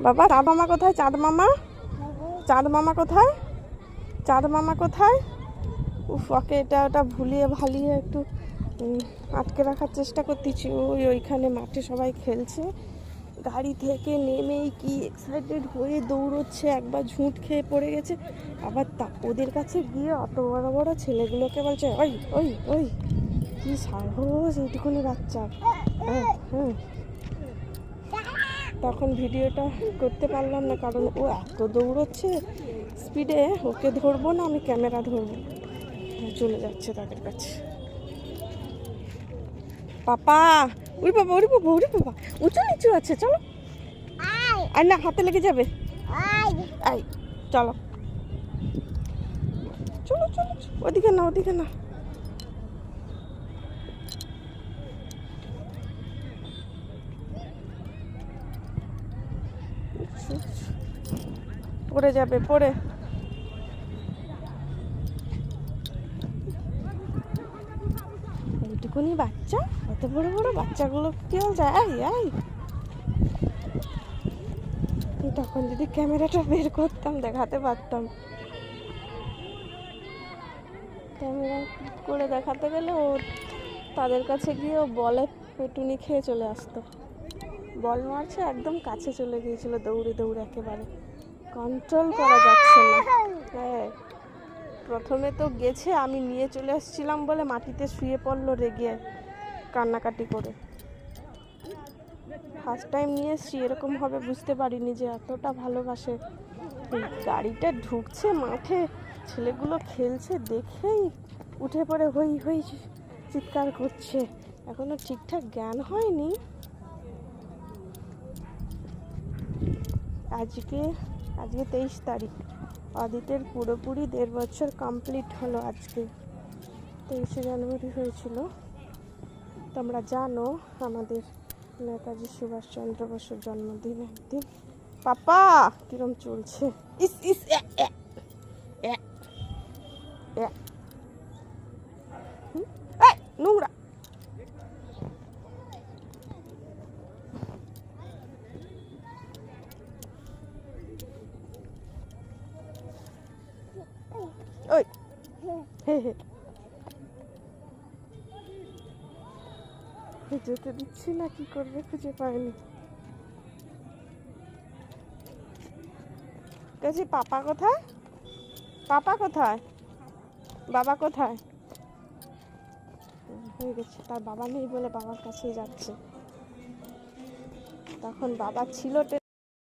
বাবা, চাঁদ মামা কোথায়? চাঁদ মামা? চাঁদ মামা কোথায়? চাঁদ মামা কোথায়? উফ, ওকে এটা ওটা ভুলিয়ে ভালিয়ে একটু আটকে রাখার চেষ্টা করতেছি। ওই ওইখানে মাঠে সবাই খেলছে। গাড়ি থেকে নেমেই কি এক্সাইটেড হয়ে দৌড়চ্ছে, একবার ঝুঁট খেয়ে পড়ে গেছে। আবার তা, ওদের কাছে গিয়ে অত বড় বড় ছেলেগুলোকে বলছে, ওই ওই ওই, কি সাহস এইটুকুনি বাচ্চা হ্যাঁ হ্যাঁ। তখন ভিডিওটা করতে পারলাম না কারণ ও এত দৌড়চ্ছে স্পিডে ওকে ধরবো না আমি ক্যামেরা ধরবো। চলে যাচ্ছে তাদের কাছে। পাপা! উড়ি বাবা উড়ি বাবা উড়ি বাবা উঁচু নিচু আছে চলো। আর না হাতে লেগে যাবে। আই চলো চলো চলো। ওদিকে না ওদিকে না। পড়ে যাবে, পড়ে। এইটুকুনি বাচ্চা, এত বড় বড় বাচ্চাগুলো কেউ যায় আই তখন যদি ক্যামেরাটা বের করতাম, দেখাতে পারতাম। ক্যামেরা করে দেখাতে গেলে ও তাদের কাছে গিয়ে ও বলে, পেটুনি খেয়ে চলে আসতো। বল মারছে, একদম কাছে চলে গিয়েছিল দৌড়ে দৌড়ে একেবারে। কন্ট্রোল করা যাচ্ছে না। হ্যাঁ প্রথমে তো গেছে, আমি নিয়ে চলে এসেছিলাম বলে মাটিতে শুয়ে পড়ল রেগে কান্নাকাটি করে। ফার্স্ট টাইম নিয়ে এসেছি, এরকম হবে বুঝতে পারিনি যে এতটা ভালোবাসে। গাড়িটা ঢুকছে মাঠে, ছেলেগুলো খেলছে, দেখেই উঠে পড়ে হই হই চিৎকার করছে। এখনও ঠিকঠাক জ্ঞান হয়নি। আজকে আজকে তেইশ তারিখ। অদিতের পুরোপুরি দেড় বছর কমপ্লিট হলো আজকে। তেইশে জানুয়ারি হয়েছিল। তোমরা জানো আমাদের নেতাজি সুভাষচন্দ্র বসুর জন্মদিন একদিন। পাপা, কিরম চলছে? ইস ইস নোংরা। যেতে দিচ্ছি না, কি করবে খুঁজে পাইনি। কাছে পাপা কোথায়? পাপা কোথায়? বাবা কোথায়? হয়ে গেছে, তার বাবা নেই বলে বাবার কাছেই যাচ্ছে। তখন বাবা ছিল